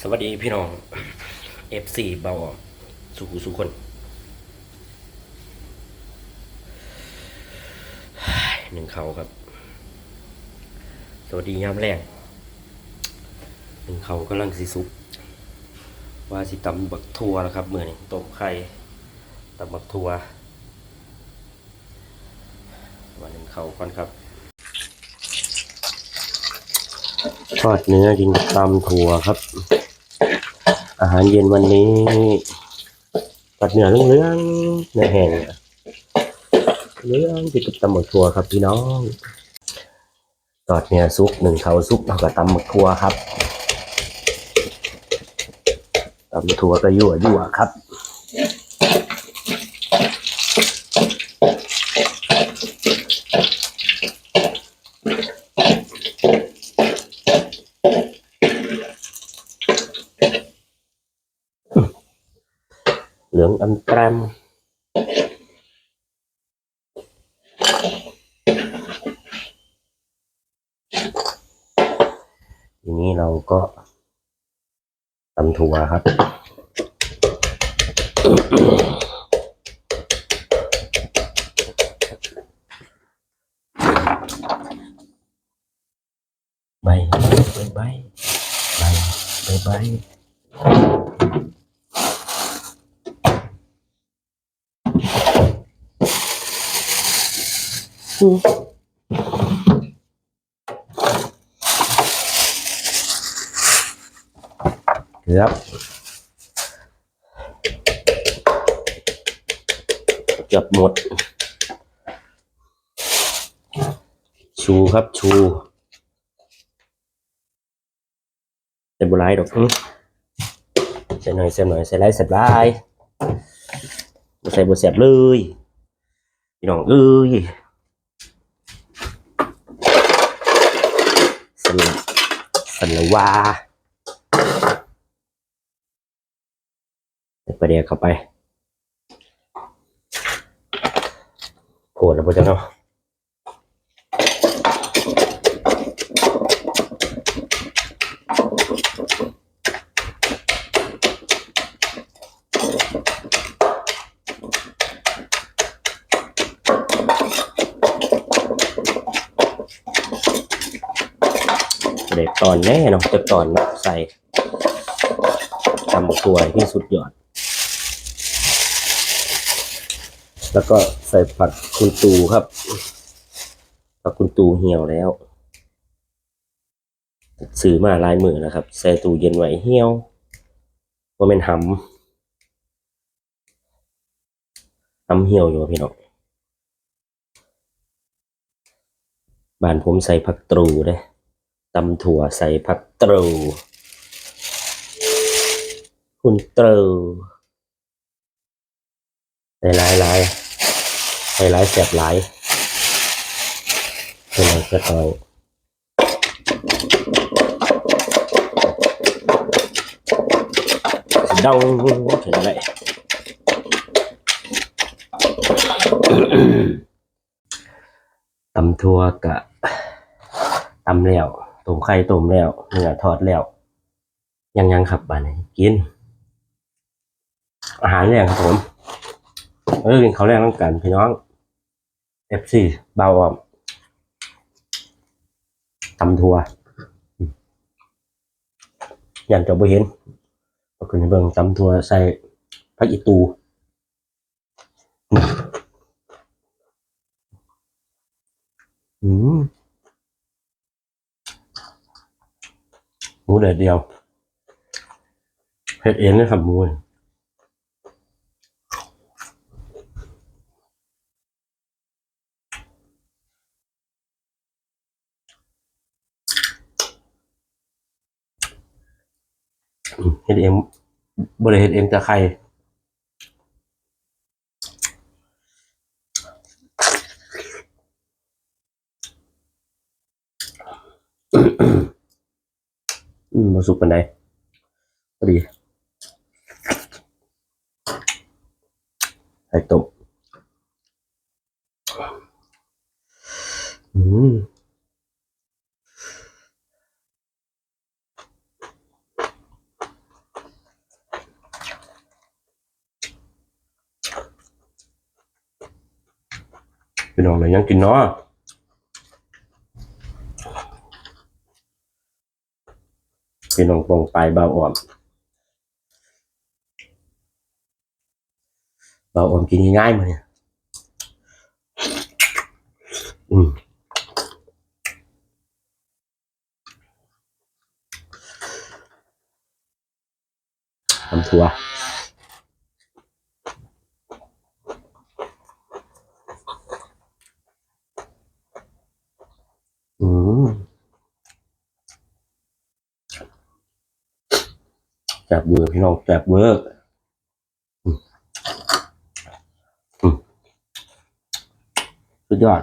สวัสดีพี่น้อง F4 เบาออมสุขุสุคน หนึ่งเขาครับ สวัสดียามแรงหนึ่งเขากำลังสิสุกว่าสิตำบักทัวแล้วครับเมื่อนี้ต้มไข่ตำบักทัววันหนึ่งเขาก่อนครับทอดเนื้อกินกับตำถั่วครับ อาหารเย็นวันนี้ตัดเนื้อเรื่องๆเนื้อแห้งเรื่องที่กับตำหมึกทัวครับพี่น้องตอดเนื้อซุปหนึ่งเขาซุปแล้วก็ตำหมึกทัวครับตำหมึกทัวก็ยั่วยั่วครับืองอันตรมทีนี้เราก็ตำถั่วครับ ใบใบใบใบใบ ใบเกือบเกือบหมดชูครับชูเต็มบุไรดอกอื้อใส่หน่อยใส่หน่อยใส่ไรใส่ไรบ่ใส่บดเสียบเลยพี่น้องเอ้ยสลัด สลัดวาใส่ประเดี๋ยวเข้าไปโผล่แล้วพ่อเจ้าเนาะ เด็กตอนแน่เนาะจะตอนเนาะใส่ทำตัวที่สุดยอด แล้วก็ใส่ผักคุณตูครับผักคุณตูเหี่ยวแล้ว ซื้อมาลายมือนะครับ ใส่ตู้เย็นไว้เหี่ยวว่าเป็นหำหำเหี่ยวอยู่พี่น้องบ้านผมใส่ผักตรูเลย ตำถั่วใส่ผักตรูคุณตรูใส่หลายหลายใส่หลายแสบหลายใส่หลายก็ต่อยดังถึงอะไรตำทัวกะตำแล้ว ต้มไข่ต้มแล้วเนื้อทอดแล้ว ยังยังครับบ้านนี้กิน อาหารแรงครับผมเออกินเขาวแรกต้องกันพี่น้องเอฟซีเบาออมตำทัวอย่างจะบ่เห็นก็คือในเบิ่งตำทัวใส่ผักอีตูอืม หมูเด็ดเดียวเผ็ดเองเลยครับมูนเฮ็ดเองบ่ได้เฮ็ดเองแต่ใครอืม อืมาสุกปันไดพอดีไข่ต้มอืมพี่น้องเลยยังกินเนาะ พี่น้องปองไปเบาอ่อมเบาอ่อมกินง่ายๆมาเนี่ยอืมทำทัวร์ จับเบอร์พี่น้องจับเบอร์สุดยอด